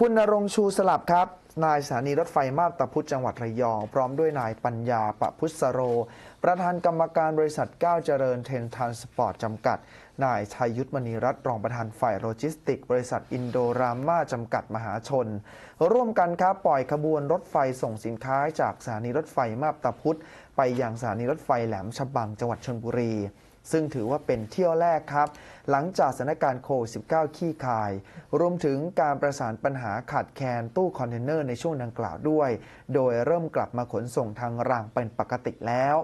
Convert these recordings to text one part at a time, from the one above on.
คุณนรงชูสลับครับ นายสถานีรถไฟมาบตาพุธจังหวัดระยอง พร้อมด้วยนายปัญญาปะพุทธโร ประธานกรรมการบริษัทก้าวเจริญเทนทานสปอร์ตจำกัด นายชัยยุทธมณีรัตน์รองประธานฝ่ายโลจิสติก บริษัทอินโดรามาจำกัดมหาชน ร่วมกันครับปล่อยขบวนรถไฟส่งสินค้าจากสถานีรถไฟมาบตาพุธไปยังสถานีรถไฟแหลมฉบังจังหวัดชลบุรี ซึ่งถือว่าเป็นเที่ยวแรกครับ หลังจากสถานการณ์โควิด -19 ขี้คาย รวมถึงการประสานปัญหาขาดแคลนตู้คอนเทนเนอร์ในช่วงดังกล่าวด้วย โดยเริ่มกลับมาขนส่งทางรางเป็นปกติแล้ว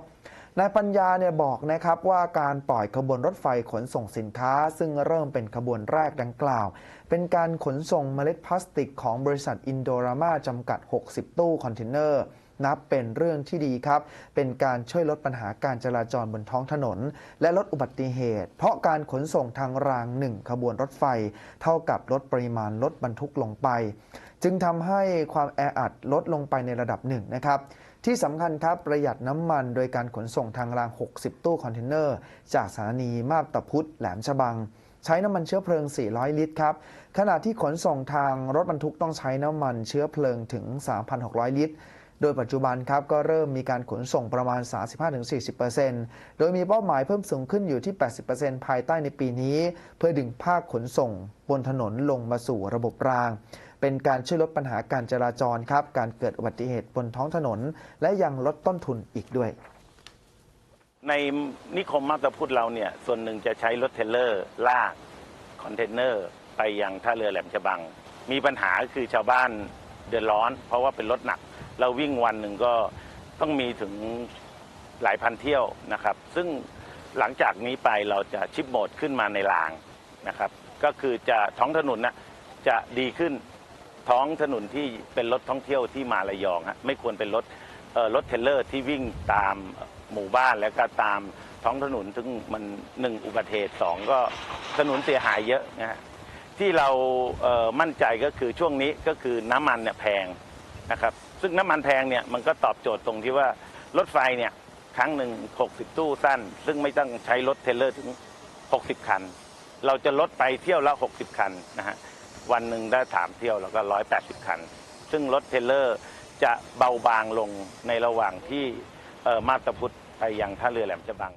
นายปัญญาเนี่ยบอกนะครับว่าการปล่อยขบวนรถไฟขนส่งสินค้า ซึ่งเริ่มเป็นขบวนแรกดังกล่าว เป็นการขนส่งเมล็ดพลาสติกของบริษัทอินโดรามาจำกัด 60 ตู้คอนเทนเนอร์ นับเป็นเรื่องที่ดีครับ เป็นการช่วยลดปัญหาการจราจรบนท้องถนน และลดอุบัติเหตุ เพราะการขนส่งทางรางหนึ่งขบวนรถไฟ เท่ากับลดปริมาณรถบรรทุกลงไป จึงทำให้ความแออัดลดลงไปในระดับหนึ่งนะครับที่สำคัญครับประหยัดน้ำมันโดยการขนส่งทางราง 60 ตู้คอนเทนเนอร์ จากสถานีมาบตาพุธแหลมฉบัง ใช้น้ำมันเชื้อเพลิง 400 ลิตรครับ ขณะที่ขนส่งทางรถบรรทุกต้องใช้น้ำมันเชื้อเพลิงถึง 3,600 ลิตร โดยปัจจุบันครับก็เริ่มมีการขนส่งประมาณ 35-40%โดยมีเป้าหมายเพิ่มสูงขึ้นอยู่ที่ 80%ภายใต้ในปีนี้ เพื่อดึงภาคขนส่งบนถนนลงมาสู่ระบบราง เป็นการช่วยลดปัญหาการจราจรครับ การเกิดอุบัติเหตุบนท้องถนน และยังลดต้นทุนอีกด้วย ในนิคมมาตาพุทธเราเนี่ยส่วนหนึ่งจะใช้รถเทรลเลอร์ลากคอนเทนเนอร์ไปยังท่าเรือแหลมฉบัง มีปัญหาคือชาวบ้านเดือดร้อน เพราะว่าเป็นรถหนัก เราวิ่งวันหนึ่งก็ต้องมีถึงหลายพันเที่ยวนะครับ ซึ่งหลังจากนี้ไปเราจะชิปโหมดขึ้นมาในรางนะครับ ก็คือจะท้องถนนนะจะดีขึ้นท้องถนนที่เป็นรถท่องเที่ยวที่มาระยองฮะไม่ควรเป็นรถเอ่อรถเทรลเลอร์ที่วิ่งตามหมู่บ้านแล้วก็ตามท้องถนนซึ่งมันหนึ่งอุบัติเหตุสองก็ถนนเสียหายเยอะนะฮะที่เราเอ่อมั่นใจก็คือช่วงนี้ก็คือน้ำมันเนี่ยแพงนะครับ ซึ่งน้ำมันแพงเนี่ยมันก็ตอบโจทย์ตรงที่ว่ารถไฟเนี่ยครั้งหนึ่ง60 ตู้สั้น ซึ่งไม่ต้องใช้รถเทรลเลอร์ถึง 60 คัน เราจะลดไปเที่ยวละ 60 คันนะฮะวันหนึ่งได้ถามเที่ยวแล้วก็ 180 คัน ซึ่งรถเทรลเลอร์จะเบาบางลงในระหว่างที่มาตาพุทธไปยังท่าเรือแหลมฉบัง